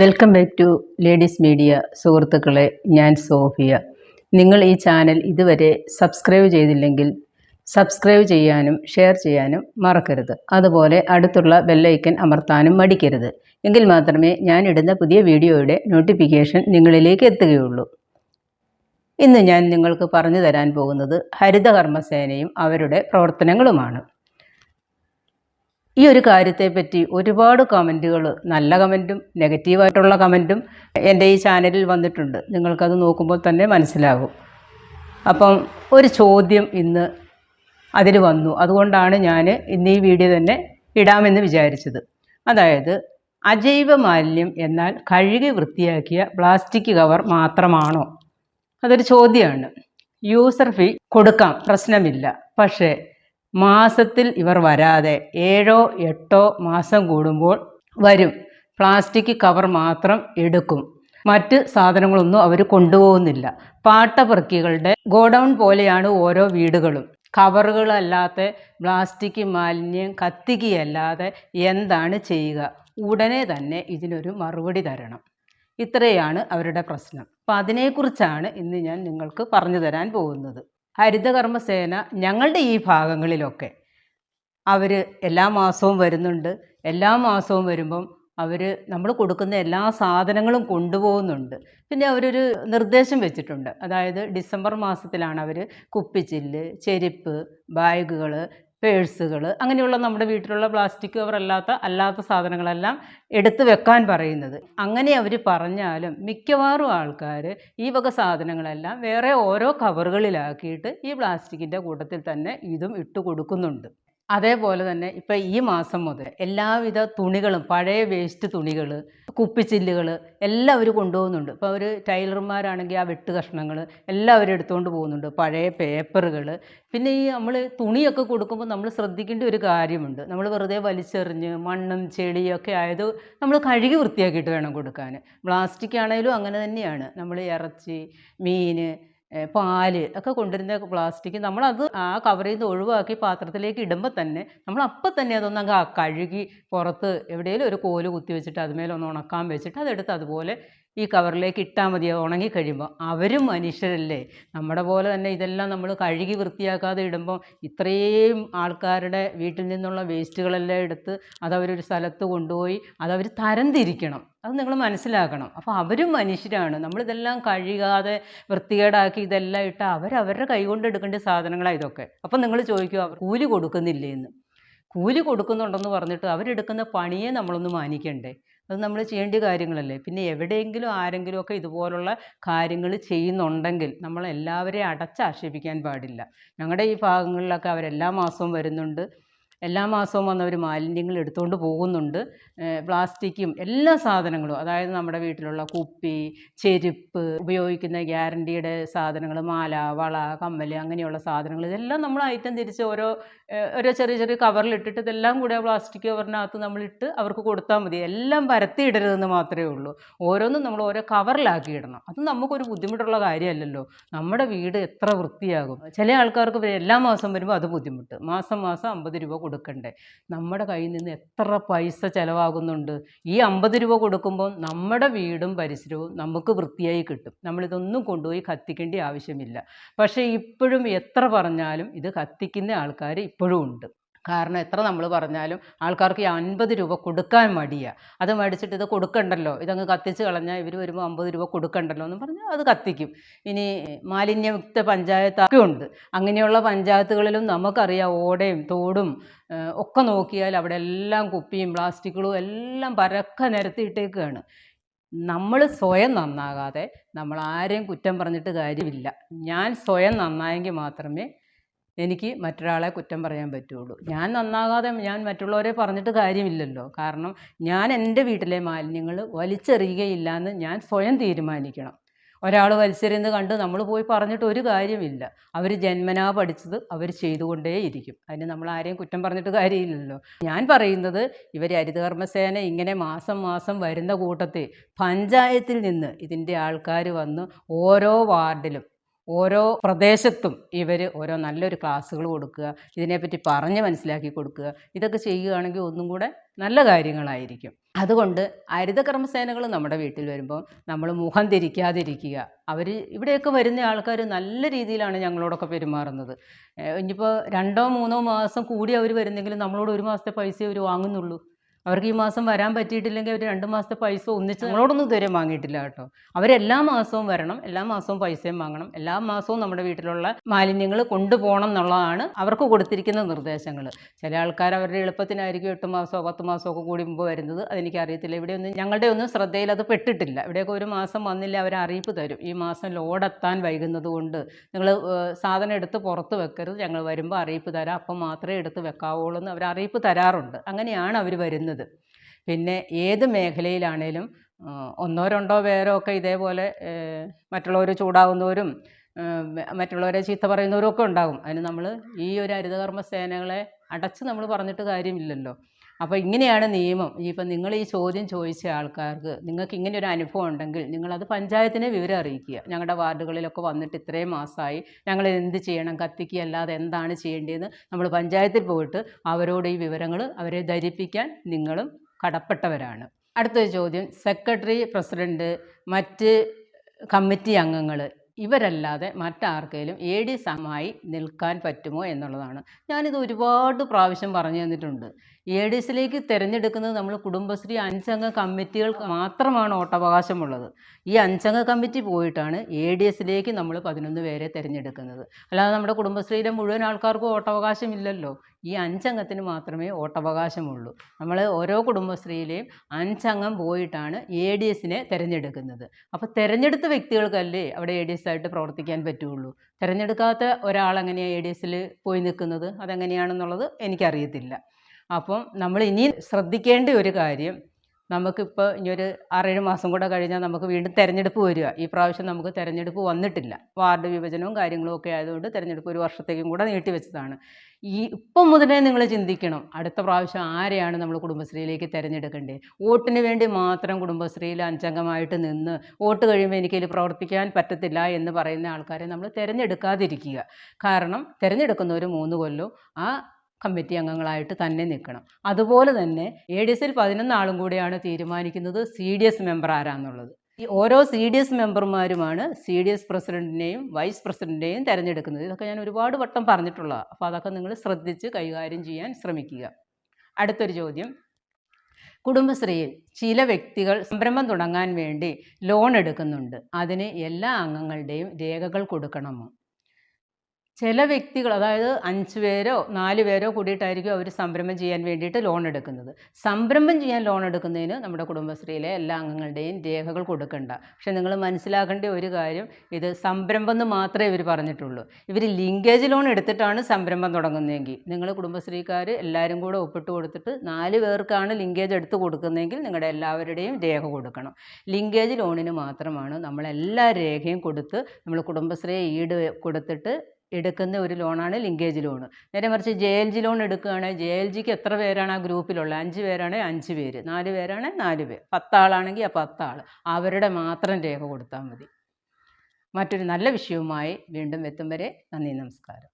Welcome back to ladies media സുഹൃത്തുക്കളെ ഞാൻ Sophia. നിങ്ങൾ ഈ ചാനൽ ഇതുവരെ സബ്സ്ക്രൈബ് ചെയ്തില്ലെങ്കിൽ സബ്സ്ക്രൈബ് ചെയ്യാനും ഷെയർ ചെയ്യാനും മറക്കരുത്. അതുപോലെ അടുത്തുള്ള ബെല്ലൈക്കൻ അമർത്താനും മടിക്കരുത്. എങ്കിൽ മാത്രമേ ഞാൻ ഇടുന്ന പുതിയ വീഡിയോയുടെ നോട്ടിഫിക്കേഷൻ നിങ്ങളിലേക്ക് എത്തുകയുള്ളൂ. ഇന്ന് ഞാൻ നിങ്ങൾക്ക് പറഞ്ഞു തരാൻ പോകുന്നത് ഹരിതകർമ്മസേനയും അവരുടെ പ്രവർത്തനങ്ങളുമാണ്. ഈ ഒരു കാര്യത്തെപ്പറ്റി ഒരുപാട് കമന്റുകൾ നല്ല കമന്റും നെഗറ്റീവായിട്ടുള്ള കമന്റും എന്റെ ഈ ചാനലിൽ വന്നിട്ടുണ്ട്. നിങ്ങൾക്കത് നോക്കുമ്പോൾ തന്നെ മനസ്സിലാകും. അപ്പം ഒരു ചോദ്യം ഇന്ന് അതിൽ വന്നു. അതുകൊണ്ടാണ് ഞാൻ ഇന്ന് ഈ വീഡിയോ തന്നെ ഇടാമെന്ന് വിചാരിച്ചത്. അതായത് അജൈവ മാലിന്യം എന്നാൽ കഴുകി വൃത്തിയാക്കിയ പ്ലാസ്റ്റിക് കവർ മാത്രമാണോ? അതൊരു ചോദ്യമാണ്. യൂസർ ഫീ കൊടുക്കാം പ്രശ്നമില്ല. പക്ഷേ മാസത്തിൽ ഇവർ വരാതെ ഏഴോ എട്ടോ മാസം കൂടുമ്പോൾ വരും. പ്ലാസ്റ്റിക് കവർ മാത്രം എടുക്കും. മറ്റ് സാധനങ്ങളൊന്നും അവർ കൊണ്ടുപോകുന്നില്ല. പാട്ടപ്രക്കികളുടെ ഗോഡൗൺ പോലെയാണ് ഓരോ വീടുകളും. കവറുകളല്ലാത്ത പ്ലാസ്റ്റിക് മാലിന്യം കത്തിക്കുകയല്ലാതെ എന്താണ് ചെയ്യുക? ഉടനെ തന്നെ ഇതിനൊരു മറുപടി തരണം. ഇത്രയാണ് അവരുടെ പ്രശ്നം. അപ്പം അതിനെക്കുറിച്ചാണ് ഇന്ന് ഞാൻ നിങ്ങൾക്ക് പറഞ്ഞു തരാൻ പോകുന്നത്. ഹരിതകർമ്മസേന ഞങ്ങളുടെ ഈ ഭാഗങ്ങളിലൊക്കെ അവർ എല്ലാ മാസവും വരുന്നുണ്ട്. എല്ലാ മാസവും വരുമ്പം അവർ നമ്മൾ കൊടുക്കുന്ന എല്ലാ സാധനങ്ങളും കൊണ്ടുപോകുന്നുണ്ട്. പിന്നെ അവരൊരു നിർദ്ദേശം വെച്ചിട്ടുണ്ട്. അതായത് ഡിസംബർ മാസത്തിലാണ് അവർ കുപ്പിച്ചില്ല് ചെരുപ്പ് ബാഗുകൾ പേഴ്സുകൾ അങ്ങനെയുള്ള നമ്മുടെ വീട്ടിലുള്ള പ്ലാസ്റ്റിക് കവർ അല്ലാത്ത അല്ലാത്ത സാധനങ്ങളെല്ലാം എടുത്തു വെക്കാൻ പറയുന്നത്. അങ്ങനെ അവർ പറഞ്ഞാലും മിക്കവാറും ആൾക്കാർ ഈ വക സാധനങ്ങളെല്ലാം വേറെ ഓരോ കവറുകളിലാക്കിയിട്ട് ഈ പ്ലാസ്റ്റിക്കിന്റെ കൂട്ടത്തിൽ തന്നെ ഇതും ഇട്ട് കൊടുക്കുന്നുണ്ട്. അതേപോലെ തന്നെ ഇപ്പം ഈ മാസം മുതൽ എല്ലാവിധ തുണികളും പഴയ വേസ്റ്റ് തുണികൾ കുപ്പിച്ചില്ലുകൾ എല്ലാം അവർ കൊണ്ടുപോകുന്നുണ്ട്. ഇപ്പോൾ അവർ ടൈലർമാരാണെങ്കിൽ ആ വെട്ട് കഷ്ണങ്ങൾ എല്ലാം അവർ എടുത്തുകൊണ്ട് പോകുന്നുണ്ട്. പഴയ പേപ്പറുകൾ പിന്നെ ഈ നമ്മൾ തുണിയൊക്കെ കൊടുക്കുമ്പോൾ നമ്മൾ ശ്രദ്ധിക്കേണ്ട ഒരു കാര്യമുണ്ട്. നമ്മൾ വെറുതെ വലിച്ചെറിഞ്ഞ് മണ്ണും ചെളിയൊക്കെ ആയത് നമ്മൾ കഴുകി വൃത്തിയാക്കിയിട്ട് വേണം കൊടുക്കാൻ പ്ലാസ്റ്റിക് ആണെങ്കിലും അങ്ങനെ തന്നെയാണ്. നമ്മൾ ഇറച്ചി മീൻ പാൽ ഒക്കെ കൊണ്ടുവരുന്ന പ്ലാസ്റ്റിക് നമ്മളത് ആ കവറിൽ നിന്ന് ഒഴിവാക്കി പാത്രത്തിലേക്ക് ഇടുമ്പോൾ തന്നെ നമ്മൾ അപ്പം തന്നെ അതൊന്ന് അങ്ങ് കഴുകി പുറത്ത് എവിടെയെങ്കിലും ഒരു കോൽ കുത്തി വെച്ചിട്ട് അതുമേലൊന്ന് ഉണക്കാൻ വെച്ചിട്ട് അതെടുത്ത് അതുപോലെ ഈ കവറിലേക്ക് ഇട്ടാൽ മതി ഉണങ്ങി കഴിയുമ്പോൾ അവരും മനുഷ്യരല്ലേ. നമ്മുടെ പോലെ തന്നെ ഇതെല്ലാം നമ്മൾ കഴുകി വൃത്തിയാക്കാതെ ഇടുമ്പോൾ ഇത്രയും ആൾക്കാരുടെ വീട്ടിൽ നിന്നുള്ള വേസ്റ്റുകളെല്ലാം എടുത്ത് അതവരൊരു സ്ഥലത്ത് കൊണ്ടുപോയി അതവർ തരംതിരിക്കണം. അത് നിങ്ങൾ മനസ്സിലാക്കണം. അപ്പോൾ അവരും മനുഷ്യരാണ്. നമ്മളിതെല്ലാം കഴുകാതെ വൃത്തികേടാക്കി ഇതെല്ലാം ഇട്ട് അവരവരുടെ കൈകൊണ്ട് എടുക്കേണ്ട സാധനങ്ങളാണ് ഇതൊക്കെ. അപ്പം നിങ്ങൾ ചോദിക്കുക അവർ കൂലി കൊടുക്കുന്നില്ലേ എന്ന് കൂലി കൊടുക്കുന്നുണ്ടെന്ന് പറഞ്ഞിട്ട് അവരെടുക്കുന്ന പണിയെ നമ്മളൊന്ന് മാനിക്കണ്ടേ? അത് നമ്മൾ ചെയ്യേണ്ട കാര്യങ്ങളല്ലേ? പിന്നെ എവിടെയെങ്കിലും ആരെങ്കിലും ഒക്കെ ഇതുപോലുള്ള കാര്യങ്ങൾ ചെയ്യുന്നുണ്ടെങ്കിൽ നമ്മൾ എല്ലാവരെയും അടച്ചാക്ഷേപിക്കാൻ പാടില്ല. ഞങ്ങളുടെ ഈ ഭാഗങ്ങളിലൊക്കെ അവർ എല്ലാ മാസവും വരുന്നുണ്ട്. എല്ലാ മാസവും വന്ന് അവർ മാലിന്യങ്ങൾ എടുത്തുകൊണ്ട് പോകുന്നുണ്ട്. പ്ലാസ്റ്റിക്കും എല്ലാ സാധനങ്ങളും അതായത് നമ്മുടെ വീട്ടിലുള്ള കുപ്പി ചെരുപ്പ് ഉപയോഗിക്കുന്ന ഗ്യാരണ്ടിയുടെ സാധനങ്ങൾ മാല വള കമ്മൽ അങ്ങനെയുള്ള സാധനങ്ങൾ ഇതെല്ലാം നമ്മൾ ഐറ്റം തിരിച്ച് ഓരോ ഓരോ ചെറിയ ചെറിയ കവറിലിട്ടിട്ട് ഇതെല്ലാം കൂടെ പ്ലാസ്റ്റിക് കവറിനകത്ത് നമ്മളിട്ട് അവർക്ക് കൊടുത്താൽ മതി. എല്ലാം പരത്തിയിടരുതെന്ന് മാത്രമേ ഉള്ളൂ. ഓരോന്നും നമ്മൾ ഓരോ കവറിലാക്കി ഇടണം. അത് നമുക്കൊരു ബുദ്ധിമുട്ടുള്ള കാര്യമല്ലല്ലോ. നമ്മുടെ വീട് എത്ര വൃത്തിയാകും. ചില ആൾക്കാർക്ക് എല്ലാ മാസം വരുമ്പോൾ അത് ബുദ്ധിമുട്ട്. മാസം മാസം അമ്പത് രൂപ കൊടുക്കണ്ടേ? നമ്മുടെ കയ്യിൽ നിന്ന് എത്ര പൈസ ചിലവാകുന്നുണ്ട്? ഈ അമ്പത് രൂപ കൊടുക്കുമ്പോൾ നമ്മുടെ വീടും പരിസരവും നമുക്ക് വൃത്തിയായി കിട്ടും. നമ്മളിതൊന്നും കൊണ്ടുപോയി കത്തിക്കേണ്ട ആവശ്യമില്ല. പക്ഷേ ഇപ്പോഴും എത്ര പറഞ്ഞാലും ഇത് കത്തിക്കുന്ന ആൾക്കാർ ഇപ്പോഴും ഉണ്ട്. കാരണം എത്ര നമ്മൾ പറഞ്ഞാലും ആൾക്കാർക്ക് ഈ അൻപത് രൂപ കൊടുക്കാൻ മടിയാണ് അത് മേടിച്ചിട്ട് ഇത് കൊടുക്കണ്ടല്ലോ. ഇതങ്ങ് കത്തിച്ച് കളഞ്ഞാൽ ഇവർ വരുമ്പോൾ അമ്പത് രൂപ കൊടുക്കണ്ടല്ലോ എന്ന് പറഞ്ഞാൽ അത് കത്തിക്കും. ഇനി മാലിന്യമുക്ത പഞ്ചായത്തൊക്കെ ഉണ്ട്. അങ്ങനെയുള്ള പഞ്ചായത്തുകളിലും നമുക്കറിയാം ഓടയും തോടും ഒക്കെ നോക്കിയാൽ അവിടെ എല്ലാം കുപ്പിയും പ്ലാസ്റ്റിക്കുകളും എല്ലാം പരക്കെ നിരത്തിയിട്ടേക്കാണ്. നമ്മൾ സ്വയം നന്നാകാതെ നമ്മൾ ആരെയും കുറ്റം പറഞ്ഞിട്ട് കാര്യമില്ല. ഞാൻ സ്വയം നന്നായെങ്കിൽ മാത്രമേ എനിക്ക് മറ്റൊരാളെ കുറ്റം പറയാൻ പറ്റുള്ളൂ. ഞാൻ നന്നാകാതെ ഞാൻ മറ്റുള്ളവരെ പറഞ്ഞിട്ട് കാര്യമില്ലല്ലോ. കാരണം ഞാൻ എന്റെ വീട്ടിലെ മാലിന്യങ്ങൾ വലിച്ചെറിയുകയില്ല എന്ന് ഞാൻ സ്വയം തീരുമാനിക്കണം. ഒരാൾ വലിച്ചെറിയുന്നത് കണ്ട് നമ്മൾ പോയി പറഞ്ഞിട്ട് ഒരു കാര്യമില്ല. അവർ ജന്മനാ പഠിച്ചത് അവർ ചെയ്തുകൊണ്ടേയിരിക്കും. അതിന് നമ്മൾ ആരെയും കുറ്റം പറഞ്ഞിട്ട് കാര്യമില്ലല്ലോ. ഞാൻ പറയുന്നത് ഇവർ ഹരിതകർമ്മസേന ഇങ്ങനെ മാസം മാസം വരുന്ന കൂട്ടത്തിൽ പഞ്ചായത്തിൽ നിന്ന് ഇതിന്റെ ആൾക്കാർ വന്ന് ഓരോ വാർഡിലും ഓരോ പ്രദേശത്തും ഇവർ ഓരോ നല്ലൊരു ക്ലാസ്സുകൾ കൊടുക്കുക ഇതിനെപ്പറ്റി പറഞ്ഞ് മനസ്സിലാക്കി കൊടുക്കുക ഇതൊക്കെ ചെയ്യുകയാണെങ്കിൽ ഒന്നും കൂടെ നല്ല കാര്യങ്ങളായിരിക്കും. അതുകൊണ്ട് ഹരിതകർമ്മസേനകൾ നമ്മുടെ വീട്ടിൽ വരുമ്പോൾ നമ്മൾ മുഖം തിരിക്കാതിരിക്കുക. അവർ ഇവിടെയൊക്കെ വരുന്ന ആൾക്കാർ നല്ല രീതിയിലാണ് ഞങ്ങളോടൊക്കെ പെരുമാറുന്നത്. ഇനിയിപ്പോൾ രണ്ടോ മൂന്നോ മാസം കൂടി അവർ വരുന്നെങ്കിലും നമ്മളോട് ഒരു മാസത്തെ പൈസ അവർ വാങ്ങുന്നുള്ളൂ. അവർക്ക് ഈ മാസം വരാൻ പറ്റിയിട്ടില്ലെങ്കിൽ അവർ രണ്ട് മാസത്തെ പൈസ ഒന്നിച്ച് നമ്മളോടൊന്നും ഇതുവരെ വാങ്ങിയിട്ടില്ല കേട്ടോ. അവരെല്ലാ മാസവും വരണം എല്ലാ മാസവും പൈസയും വാങ്ങണം എല്ലാ മാസവും നമ്മുടെ വീട്ടിലുള്ള മാലിന്യങ്ങൾ കൊണ്ടുപോകണം എന്നുള്ളതാണ് അവർക്ക് കൊടുത്തിരിക്കുന്ന നിർദ്ദേശങ്ങൾ. ചില ആൾക്കാർ അവരുടെ എളുപ്പത്തിനായിരിക്കും എട്ട് മാസമോ പത്ത് മാസമോ ഒക്കെ കൂടി മുമ്പ് വരുന്നത്. അതെനിക്ക് അറിയത്തില്ല. ഇവിടെയൊന്നും ഞങ്ങളുടെ ഒന്നും ശ്രദ്ധയിൽ അത് പെട്ടിട്ടില്ല. ഇവിടെയൊക്കെ ഒരു മാസം വന്നില്ല അവർ അറിയിപ്പ് തരും. ഈ മാസം ലോഡെത്താൻ വൈകുന്നത് കൊണ്ട് നിങ്ങൾ സാധനം എടുത്ത് പുറത്ത് വെക്കരുത്. ഞങ്ങൾ വരുമ്പോൾ അറിയിപ്പ് തരാം. അപ്പം മാത്രമേ എടുത്ത് വെക്കാവുള്ളൂ എന്ന് അവർ അറിയിപ്പ് തരാറുണ്ട്. അങ്ങനെയാണ് അവർ വരുന്നത്. പിന്നെ ഏത് മേഖലയിലാണേലും ഒന്നോ രണ്ടോ പേരോ ഒക്കെ ഇതേപോലെ മറ്റുള്ളവർ ചൂടാവുന്നവരും മറ്റുള്ളവരെ ചീത്ത പറയുന്നവരും ഒക്കെ ഉണ്ടാകും. അതിന് നമ്മൾ ഈ ഒരു ഹരിതകർമ്മ സേനകളെ അടച്ച് നമ്മൾ പറഞ്ഞിട്ട് കാര്യമില്ലല്ലോ. അപ്പോൾ ഇങ്ങനെയാണ് നിയമം. ഇനിയിപ്പോൾ നിങ്ങൾ ഈ ചോദ്യം ചോദിച്ച ആൾക്കാർക്ക് നിങ്ങൾക്ക് ഇങ്ങനെ ഒരു അനുഭവം ഉണ്ടെങ്കിൽ നിങ്ങളത് പഞ്ചായത്തിനെ വിവരം അറിയിക്കുക. ഞങ്ങളുടെ വാർഡുകളിലൊക്കെ വന്നിട്ട് ഇത്രയും മാസമായി ഞങ്ങൾ എന്ത് ചെയ്യണം കത്തിക്കുക അല്ലാതെ എന്താണ് ചെയ്യേണ്ടതെന്ന് നമ്മൾ പഞ്ചായത്തിൽ പോയിട്ട് അവരോട് ഈ വിവരങ്ങൾ അവരെ ധരിപ്പിക്കാൻ നിങ്ങളും കടപ്പെട്ടവരാണ്. അടുത്തൊരു ചോദ്യം സെക്രട്ടറി പ്രസിഡന്റ് മറ്റ് കമ്മിറ്റി അംഗങ്ങൾ ഇവരല്ലാതെ മറ്റാർക്കെങ്കിലും എ ഡി സമായി നിൽക്കാൻ പറ്റുമോ എന്നുള്ളതാണ്. ഞാനിത് ഒരുപാട് പ്രാവശ്യം പറഞ്ഞു തന്നിട്ടുണ്ട്. എ ഡി എസിലേക്ക് തിരഞ്ഞെടുക്കുന്നത് നമ്മൾ കുടുംബശ്രീ അഞ്ചംഗ കമ്മിറ്റികൾക്ക് മാത്രമാണ് ഓട്ടവകാശമുള്ളത്. ഈ അഞ്ചംഗ കമ്മിറ്റി പോയിട്ടാണ് എ ഡി എസിലേക്ക് നമ്മൾ പതിനൊന്ന് പേരെ തിരഞ്ഞെടുക്കുന്നത്. അല്ലാതെ നമ്മുടെ കുടുംബശ്രീയിലെ മുഴുവൻ ആൾക്കാർക്കും വോട്ടവകാശമില്ലല്ലോ ഈ അഞ്ചംഗത്തിന് മാത്രമേ വോട്ടവകാശമുള്ളൂ. നമ്മൾ ഓരോ കുടുംബശ്രീയിലെയും അഞ്ചംഗം പോയിട്ടാണ് എ ഡി എസിനെ തിരഞ്ഞെടുക്കുന്നത്. അപ്പോൾ തിരഞ്ഞെടുത്ത വ്യക്തികൾക്കല്ലേ അവിടെ എ ഡി എസ് ആയിട്ട് പ്രവർത്തിക്കാൻ പറ്റുള്ളൂ? തിരഞ്ഞെടുക്കാത്ത ഒരാൾ എങ്ങനെയാണ് എ ഡി എസിൽ പോയി നിൽക്കുന്നത്? അതെങ്ങനെയാണെന്നുള്ളത് എനിക്കറിയത്തില്ല. അപ്പം നമ്മൾ ഇനി ശ്രദ്ധിക്കേണ്ട ഒരു കാര്യം നമുക്കിപ്പോൾ ഇനിയൊരു ആറേഴ് മാസം കൂടെ കഴിഞ്ഞാൽ നമുക്ക് വീണ്ടും തിരഞ്ഞെടുപ്പ് വരിക. ഈ പ്രാവശ്യം നമുക്ക് തിരഞ്ഞെടുപ്പ് വന്നിട്ടില്ല. വാർഡ് വിഭജനവും കാര്യങ്ങളും ഒക്കെ ആയതുകൊണ്ട് തിരഞ്ഞെടുപ്പ് ഒരു വർഷത്തേക്കും കൂടെ നീട്ടിവെച്ചതാണ് ഈ ഇപ്പം മുതലേ നിങ്ങൾ ചിന്തിക്കണം അടുത്ത പ്രാവശ്യം ആരെയാണ് നമ്മൾ കുടുംബശ്രീയിലേക്ക് തിരഞ്ഞെടുക്കേണ്ടത്? വോട്ടിന് വേണ്ടി മാത്രം കുടുംബശ്രീയിൽ അഞ്ചംഗമായിട്ട് നിന്ന് വോട്ട് കഴിയുമ്പോൾ എനിക്കതിൽ പ്രവർത്തിക്കാൻ പറ്റത്തില്ല എന്ന് പറയുന്ന ആൾക്കാരെ നമ്മൾ തിരഞ്ഞെടുക്കാതിരിക്കുക. കാരണം തിരഞ്ഞെടുക്കുന്ന ഒരു മൂന്ന് കൊല്ലം ആ കമ്മിറ്റി അംഗങ്ങളായിട്ട് തന്നെ നിൽക്കണം. അതുപോലെ തന്നെ എ ഡി എസിൽ പതിനൊന്ന് ആളും കൂടിയാണ് തീരുമാനിക്കുന്നത് സി ഡി എസ് മെമ്പർ ആരാന്നുള്ളത്. ഈ ഓരോ സി ഡി എസ് മെമ്പർമാരുമാണ് സി ഡി എസ് പ്രസിഡന്റിനെയും വൈസ് പ്രസിഡന്റിനെയും തിരഞ്ഞെടുക്കുന്നത്. ഇതൊക്കെ ഞാൻ ഒരുപാട് വട്ടം പറഞ്ഞിട്ടുള്ളതാണ് അപ്പോൾ അതൊക്കെ നിങ്ങൾ ശ്രദ്ധിച്ച് കൈകാര്യം ചെയ്യാൻ ശ്രമിക്കുക. അടുത്തൊരു ചോദ്യം. കുടുംബശ്രീയിൽ ചില വ്യക്തികൾ സംരംഭം തുടങ്ങാൻ വേണ്ടി ലോൺ എടുക്കുന്നുണ്ട്. അതിന് എല്ലാ അംഗങ്ങളുടെയും രേഖകൾ കൊടുക്കണമോ? ചില വ്യക്തികൾ അതായത് അഞ്ച് പേരോ നാല് പേരോ കൂടിയിട്ടായിരിക്കും അവർ സംരംഭം ചെയ്യാൻ വേണ്ടിയിട്ട് ലോൺ എടുക്കുന്നത്. സംരംഭം ചെയ്യാൻ ലോൺ എടുക്കുന്നതിന് നമ്മുടെ കുടുംബശ്രീയിലെ എല്ലാ അംഗങ്ങളുടെയും രേഖകൾ കൊടുക്കണ്ട. പക്ഷെ നിങ്ങൾ മനസ്സിലാക്കേണ്ട ഒരു കാര്യം ഇത് സംരംഭം എന്ന് മാത്രമേ ഇവർ പറഞ്ഞിട്ടുള്ളൂ. ഇവർ ലിങ്കേജ് ലോൺ എടുത്തിട്ടാണ് സംരംഭം തുടങ്ങുന്നതെങ്കിൽ നിങ്ങൾ കുടുംബശ്രീക്കാർ എല്ലാവരും കൂടെ ഒപ്പിട്ട് കൊടുത്തിട്ട് നാല് പേർക്കാണ് ലിങ്കേജ് എടുത്ത് കൊടുക്കുന്നതെങ്കിൽ നിങ്ങളുടെ എല്ലാവരുടെയും രേഖ കൊടുക്കണം. ലിങ്കേജ് ലോണിന് മാത്രമാണ് നമ്മളെല്ലാ രേഖയും കൊടുത്ത് നമ്മൾ കുടുംബശ്രീ ഈട് കൊടുത്തിട്ട് എടുക്കുന്ന ഒരു ലോണാണ് ലിങ്കേജ് ലോൺ നേരെ മറിച്ച് ജെ എൽ ജി ലോൺ എടുക്കുകയാണെങ്കിൽ ജെ എൽ ജിക്ക് എത്ര പേരാണ് ആ ഗ്രൂപ്പിലുള്ളത്? അഞ്ച് പേരാണെങ്കിൽ അഞ്ച് പേര്. നാല് പേരാണെങ്കിൽ നാല് പേര്. പത്താളാണെങ്കിൽ ആ പത്താൾ അവരുടെ മാത്രം രേഖ കൊടുത്താൽ മതി. മറ്റൊരു നല്ല വിഷയവുമായി വീണ്ടും എത്തും വരെ നന്ദി നമസ്കാരം.